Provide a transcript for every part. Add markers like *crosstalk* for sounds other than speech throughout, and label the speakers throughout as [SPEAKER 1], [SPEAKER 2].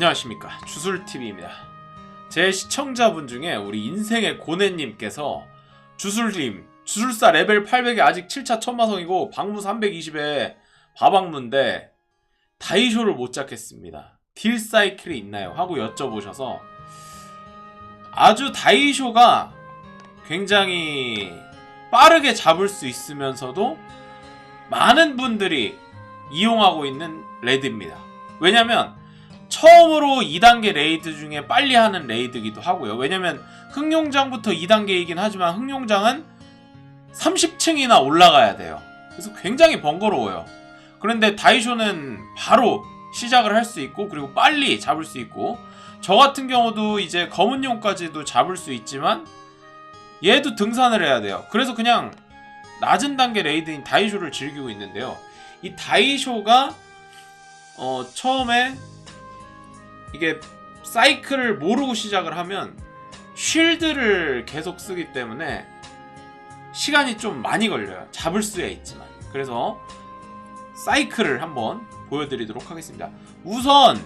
[SPEAKER 1] 안녕하십니까. 주술TV입니다. 제 시청자분 중에 우리 인생의 고뇌님께서 주술님 주술사 레벨 800에 아직 7차 천마성이고 방무 320에 바방무인데 다이쇼를 못 잡겠습니다. 딜 사이클이 있나요? 하고 여쭤보셔서 아주 다이쇼가 굉장히 빠르게 잡을 수 있으면서도 많은 분들이 이용하고 있는 레드입니다. 왜냐면 처음으로 2단계 레이드 중에 빨리 하는 레이드기도 하고요. 왜냐면 흑룡장부터 2단계이긴 하지만 흑룡장은 30층이나 올라가야 돼요. 그래서 굉장히 번거로워요. 그런데 다이쇼는 바로 시작을 할 수 있고 그리고 빨리 잡을 수 있고 저 같은 경우도 이제 검은용까지도 잡을 수 있지만 얘도 등산을 해야 돼요. 그래서 그냥 낮은 단계 레이드인 다이쇼를 즐기고 있는데요. 이 다이쇼가 어, 처음에 이게 사이클을 모르고 시작을 하면 쉴드를 계속 쓰기 때문에 시간이 좀 많이 걸려요. 잡을 수야 있지만. 그래서 사이클을 한번 보여드리도록 하겠습니다. 우선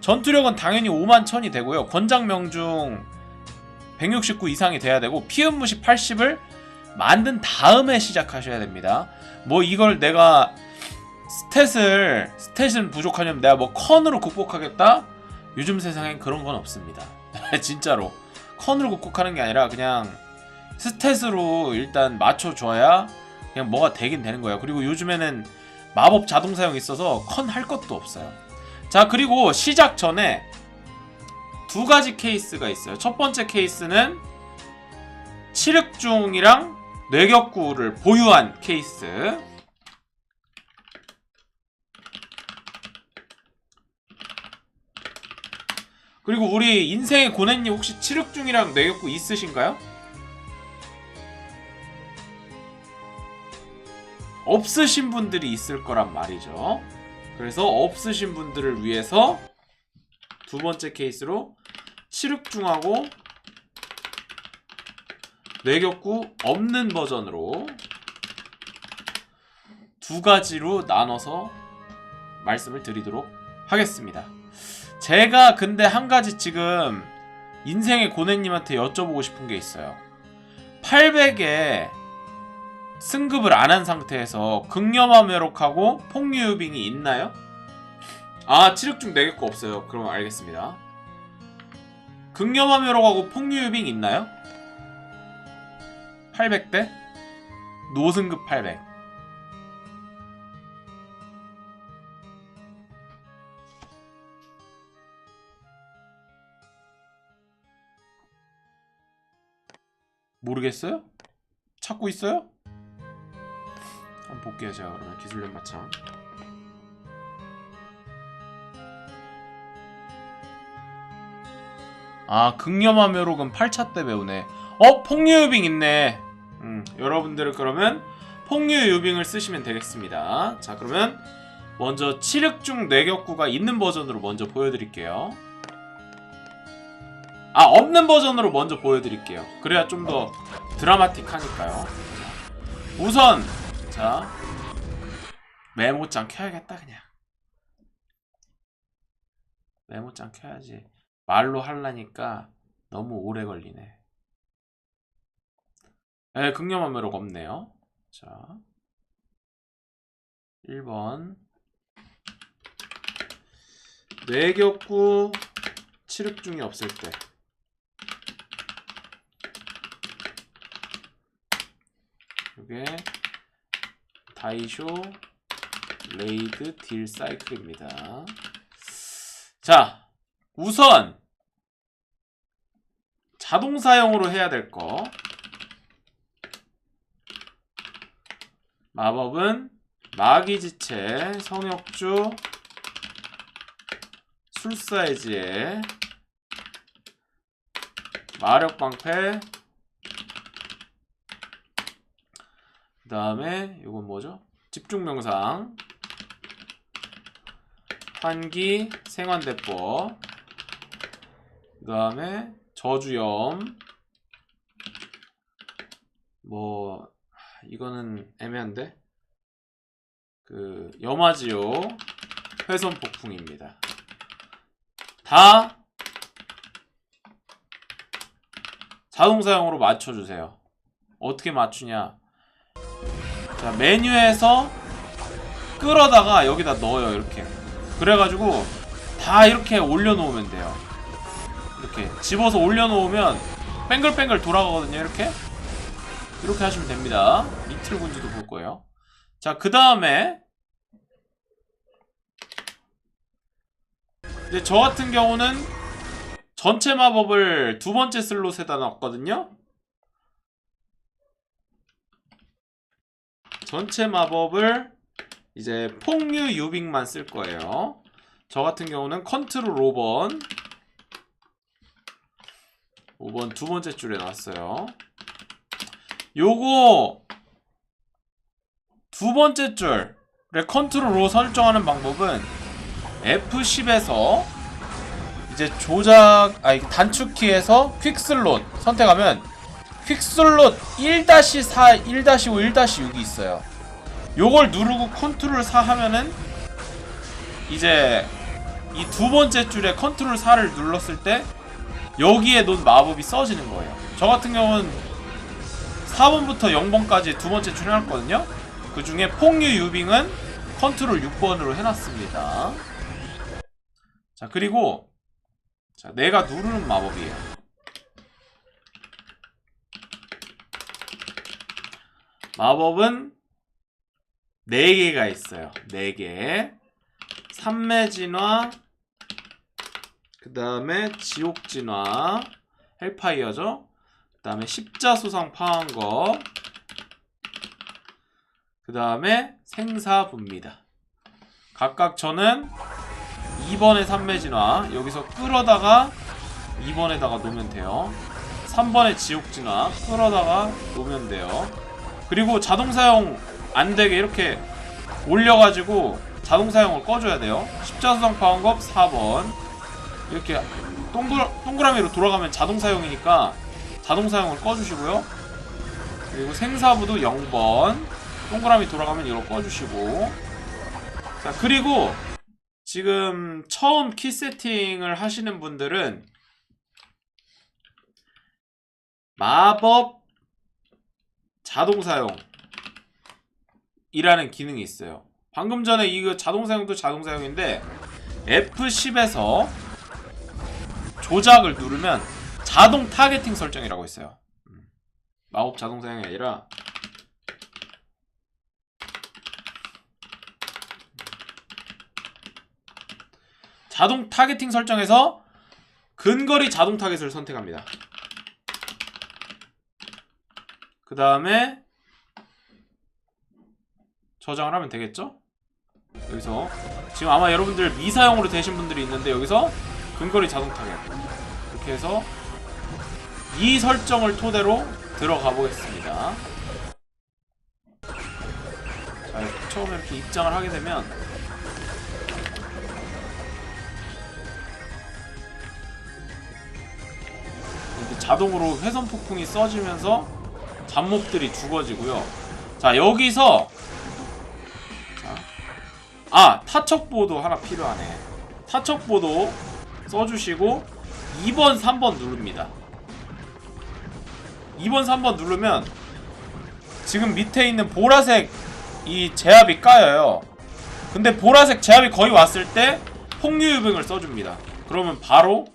[SPEAKER 1] 전투력은 당연히 5만 1000이 되고요. 권장 명중 169 이상이 돼야 되고 피음 무시 80을 만든 다음에 시작하셔야 됩니다. 뭐 이걸 내가 스탯을 스탯은 부족하냐면 내가 뭐 컨으로 극복하겠다? 요즘 세상엔 그런 건 없습니다. *laughs* 진짜로 컨으로 극복하는 게 아니라 그냥 스탯으로 일단 맞춰줘야 그냥 뭐가 되긴 되는 거예요. 그리고 요즘에는 마법 자동 사용 있어서 컨 할 것도 없어요. 자 그리고 시작 전에 두 가지 케이스가 있어요. 첫 번째 케이스는 칠흑중이랑 뇌격구를 보유한 케이스. 그리고 우리 인생의 고뇌님 혹시 칠흑 중이랑 뇌격구 있으신가요? 없으신 분들이 있을 거란 말이죠. 그래서 없으신 분들을 위해서 두 번째 케이스로 칠흑중하고 뇌격구 없는 버전으로 두 가지로 나눠서 말씀을 드리도록 하겠습니다. 제가 근데 한 가지 지금 인생의 고뇌님한테 여쭤보고 싶은 게 있어요. 800에 승급을 안 한 상태에서 극염화 매록하고 폭류유빙이 있나요? 아, 칠흑중 4개 거 없어요. 그럼 알겠습니다. 극염화 매록하고 폭류유빙 있나요? 800대? 노승급 800. 모르겠어요? 찾고 있어요? 한번 볼게요 제가 그러면 기술력 마창 아 극염화 묘록은 8차 때 배우네 어? 폭류유빙 있네 음, 여러분들은 그러면 폭류유빙을 쓰시면 되겠습니다 자 그러면 먼저 칠흑중 뇌격구가 있는 버전으로 먼저 보여드릴게요 아 없는 버전으로 먼저 보여드릴게요. 그래야 좀 더 드라마틱하니까요. 우선 자 메모장 켜야겠다 그냥. 메모장 켜야지. 말로 할라니까 너무 오래 걸리네. 에 극혐한 매력 없네요. 자 1번. 뇌격구 칠흑중이 없을 때 이게 다이쇼 레이드 딜 사이클입니다. 자, 우선 자동 사용으로 해야 될 거. 마법은 마기지체, 성역주, 술사의지에 마력방패, 그 다음에 이건 뭐죠? 집중명상 환기 생환대법 그 다음에 저주염 뭐 이거는 애매한데 그 염화지요 훼손 폭풍입니다 다 자동 사용으로 맞춰주세요. 어떻게 맞추냐? 자 메뉴에서 끌어다가 여기다 넣어요 이렇게. 그래가지고 다 이렇게 올려놓으면 돼요. 이렇게 집어서 올려놓으면 뱅글뱅글 돌아가거든요 이렇게. 이렇게 하시면 됩니다. 이틀 군지도 볼 거예요. 자, 그 다음에 이제 저 같은 경우는 전체 마법을 두 번째 슬롯에다 놨거든요. 전체 마법을 이제 폭류 유빙만 쓸 거예요. 저 같은 경우는 컨트롤 5번 5번 두 번째 줄에 놨어요. 요거 두 번째 줄의 컨트롤로 설정하는 방법은 F10에서 이제 조작 아니 단축키에서 퀵슬롯 선택하면 퀵슬롯 1-4, 1-5, 1-6이 있어요. 요걸 누르고 컨트롤 4 하면은 이제 이 두 번째 줄에 컨트롤 4를 눌렀을 때 여기에 놓은 마법이 써지는 거예요. 저 같은 경우는 4번부터 0번까지 두 번째 출연했거든요. 그 중에 폭류 유빙은 컨트롤 6번으로 해놨습니다. 자, 그리고 자, 내가 누르는 마법이에요. 마법은 4개가 있어요. 4개. 삼매 진화, 그 다음에 지옥 진화, 헬파이어죠. 그 다음에 십자수상 파왕거 그 다음에 생사부입니다 각각 저는 2번에 삼매 진화 여기서 끌어다가 2번에다가 놓으면 돼요 3번에 지옥 진화 끌어다가 놓으면 돼요 그리고 자동사용 안되게 이렇게 올려가지고 자동사용을 꺼줘야 돼요. 십자수상 파왕겁 4번. 이렇게 동글, 동그라미로 돌아가면 자동사용이니까 자동 사용을 꺼주시고요. 그리고 생사부도 0번. 동그라미 돌아가면 이거 꺼주시고. 자 그리고 지금 처음 키 세팅을 하시는 분들은 마법 자동 사용 이라는 기능이 있어요. 방금 전에 이거 자동 사용도 자동 사용인데 F10에서 조작을 누르면 자동 타겟팅 설정이라고 있어요. 음. 마법 자동 사용이 아니라 자동 타겟팅 설정에서 근거리 자동 타겟을 선택합니다. 그 다음에 저장을 하면 되겠죠? 여기서 지금 아마 여러분들 미사용으로 되신 분들이 있는데 여기서 근거리 자동 타겟 이렇게 해서 이 설정을 토대로 들어가 보겠습니다. 자, 처음에 이렇게 입장을 하게 되면 자동으로 회선 폭풍이 써지면서 잡몹들이 죽어지고요. 자, 여기서 자, 아, 타척보도 하나 필요하네. 타척보도 써주시고 2번, 3번 누릅니다. 2번, 3번 누르면 지금 밑에 있는 보라색 이 제압이 까여요. 근데 보라색 제압이 거의 왔을 때 폭류유빙을 써줍니다. 그러면 바로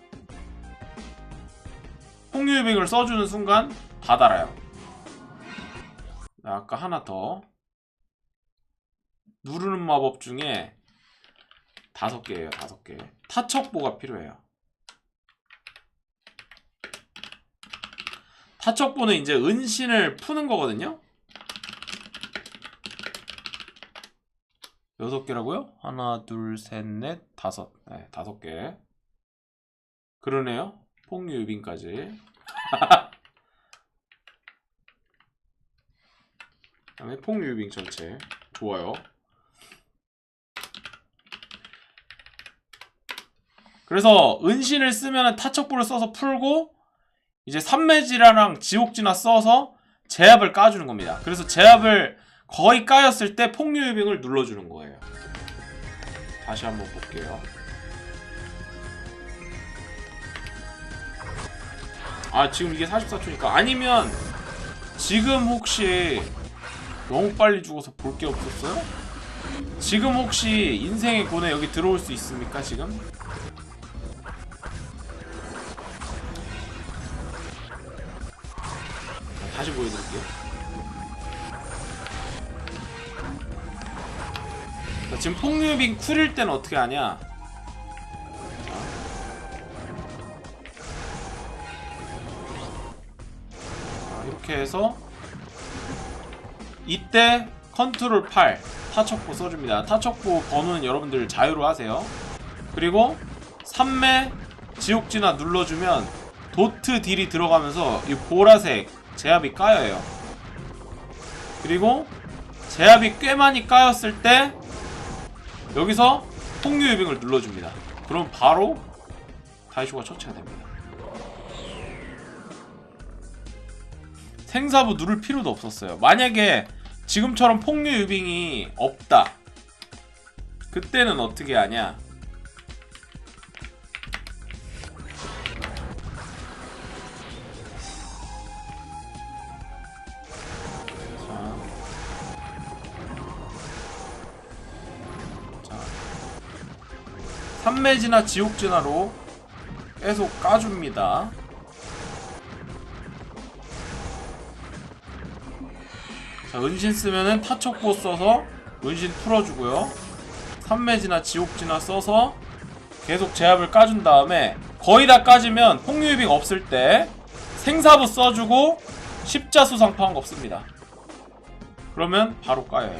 [SPEAKER 1] 폭류유빙을 써주는 순간 다 달아요. 아까 하나 더 누르는 마법 중에 다섯 개예요. 다섯 개. 타척보가 필요해요. 타척보는 이제 은신을 푸는 거거든요. 여섯 개라고요? 하나, 둘, 셋, 넷, 다섯. 네, 다섯 개. 그러네요. 폭류 유빙까지. *laughs* 그다음에 폭류 유빙 전체. 좋아요. 그래서 은신을 쓰면 타척보를 써서 풀고 이제 삼매지라랑 지옥지나 써서 제압을 까주는 겁니다. 그래서 제압을 거의 까였을 때 폭류유빙을 눌러주는 거예요. 다시 한번 볼게요. 아 지금 이게 44초니까 아니면 지금 혹시 너무 빨리 죽어서 볼 게 없었어요? 지금 혹시 인생의 고뇌 여기 들어올 수 있습니까 지금? 자, 다시 보여드릴게요 자, 지금 폭류빙 쿨일 때는 어떻게 하냐 자, 이렇게 해서 이때 컨트롤 8 타척보 써줍니다. 타척보 번호는 여러분들 자유로 하세요. 그리고 3매 지옥진화 눌러주면 도트 딜이 들어가면서 이 보라색 제압이 까여요. 그리고 제압이 꽤 많이 까였을 때 여기서 폭류 유빙을 눌러줍니다. 그럼 바로 다이쇼가 처치가 됩니다. 생사부 누를 필요도 없었어요. 만약에 지금처럼 폭류 유빙이 없다. 그때는 어떻게 하냐? 삼매진화 지옥진화로 계속 까줍니다. 자, 은신 쓰면은 타척보 써서 은신 풀어주고요. 삼매지나 지옥지나 써서 계속 제압을 까준 다음에 거의 다 까지면 폭류유빙 없을 때 생사부 써주고 십자수 상파한 거 없습니다. 그러면 바로 까여요.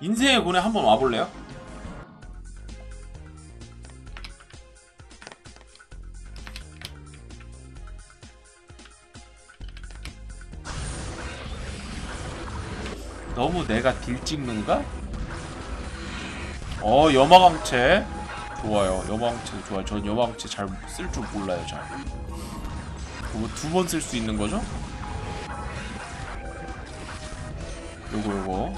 [SPEAKER 1] 인생의 군에 한번 와볼래요? 너무 내가 딜 찍는가? 어 염화광채. 좋아요. 염화광채 좋아요. 전 염화광채 잘 쓸 줄 몰라요 잘. 그거 두 번 쓸 수 있는 거죠? 요거 요거.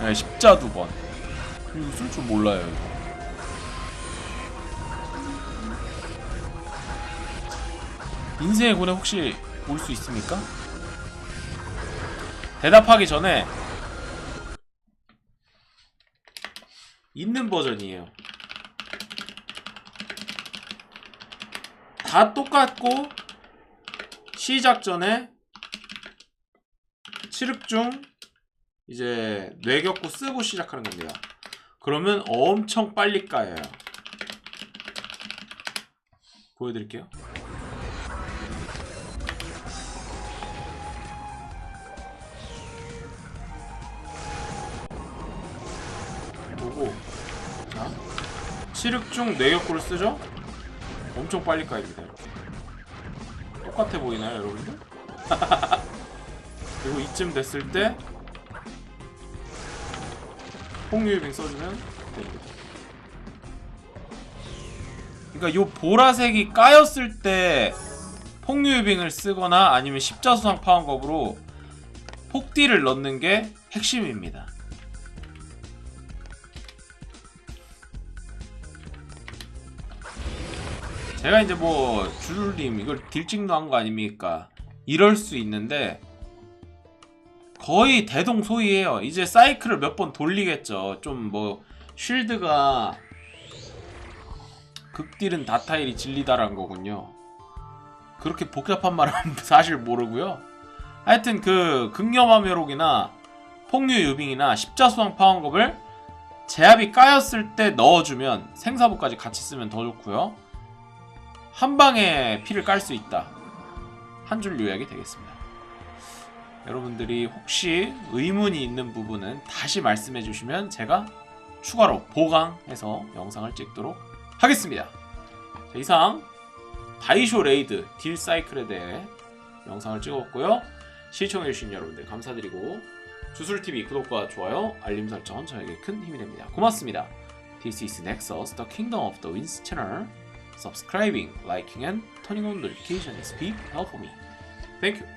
[SPEAKER 1] 네 십자 두번. 이거 쓸 줄 몰라요 이거 인생의 고뇌 혹시 올 수 있습니까? 대답하기 전에 있는 버전이에요. 다 똑같고 시작 전에 칠흑 중 이제 뇌격구 쓰고 시작하는 겁니다. 그러면 엄청 빨리 까여요. 보여드릴게요. 보고 자 칠흑중 뇌격구를 쓰죠? 엄청 빨리 까입니다 똑같아 보이나요 여러분들? *laughs* 그리고 이쯤 됐을 때 폭류유빙 써주면 됩니다 그러니까 요 보라색이 까였을 때 폭류유빙을 쓰거나 아니면 십자수상 파원겁으로 폭딜을 넣는 게 핵심입니다 제가 이제 뭐 주술님 이걸 딜찍도 한거 아닙니까? 이럴 수 있는데 거의 대동소이해요. 이제 사이클을 몇 번 돌리겠죠. 좀 뭐 쉴드가 극딜은 다타일이 진리다란 거군요. 그렇게 복잡한 말은 *laughs* 사실 모르고요. 하여튼 그 극염화묘록이나 폭류 유빙이나 십자수왕 파원겁을 제압이 까였을 때 넣어주면 생사부까지 같이 쓰면 더 좋고요. 한 방에 피를 깔 수 있다. 한 줄 요약이 되겠습니다. 여러분들이 혹시 의문이 있는 부분은 다시 말씀해 주시면 제가 추가로 보강해서 영상을 찍도록 하겠습니다. 자, 이상 다이쇼 레이드 딜 사이클에 대해 영상을 찍어봤고요. 시청해주신 여러분들 감사드리고 주술TV 구독과 좋아요, 알림 설정은 저에게 큰 힘이 됩니다. 고맙습니다. This is Nexus, the Kingdom of the Winds channel. Subscribing, liking, and turning on notification is big help for me. Thank you.